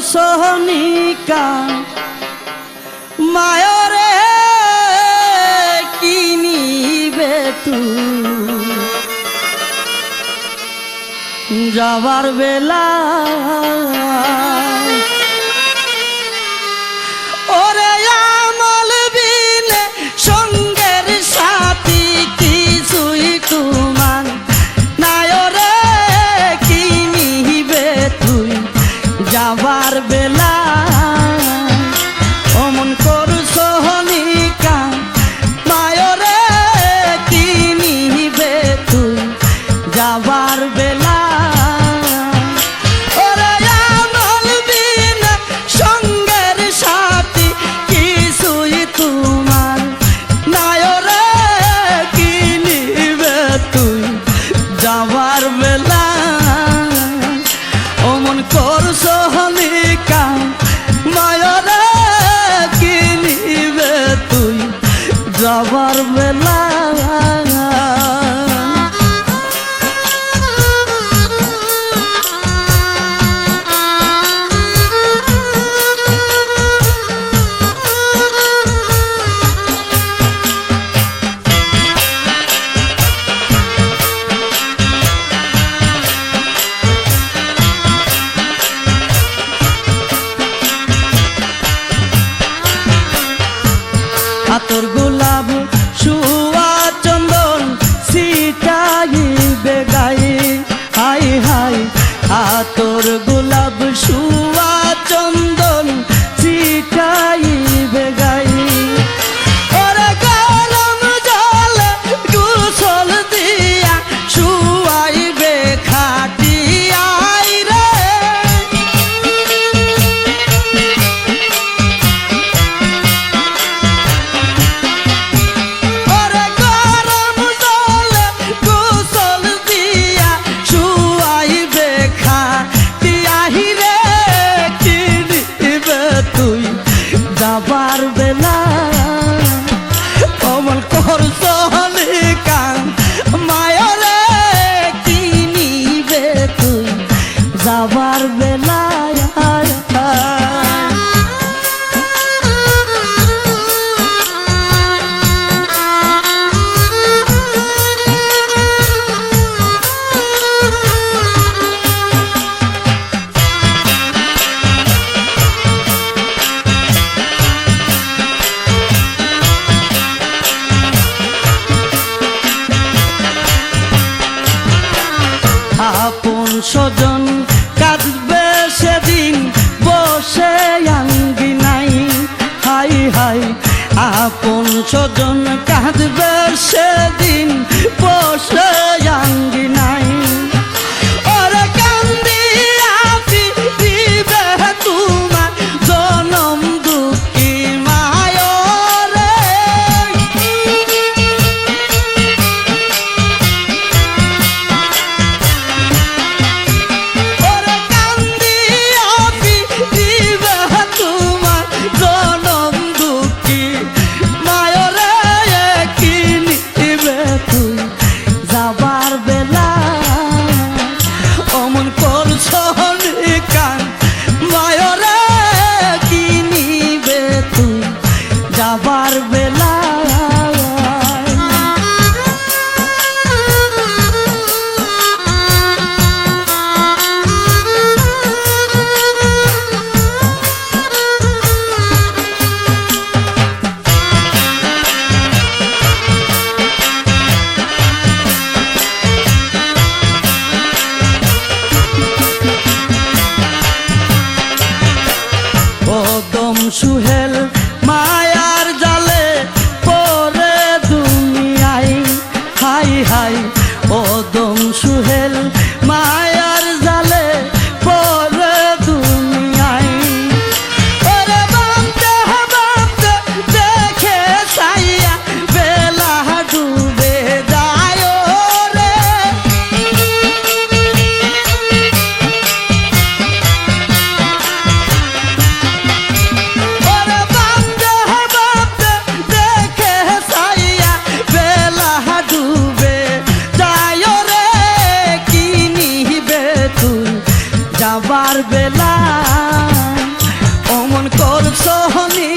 সোহনিকা। মায়রে কিনিবে তু? যাবার বেলা আতর গোলাপ সুয়া চন্দন সিটাই বেগাই। হাই হাই আতর গোলাপ সুয়া যাবার বেলা। কমল কর কান মায়রে কিনিবে তুই? যাবার বেলা স্বজন কাঁদবে সেদিন, বসে আঙ্গি নাই। হাই হাই, আপন স্বজন কাঁদবে সেদিন, বসে আঙ্গি নাই। তুই যাবার বেলা। অমন করছ কান মায়রে কিনিবে তুই যাবার বেলা? কদম সুহেল মা যাবার বেলা। অমন করছ হনি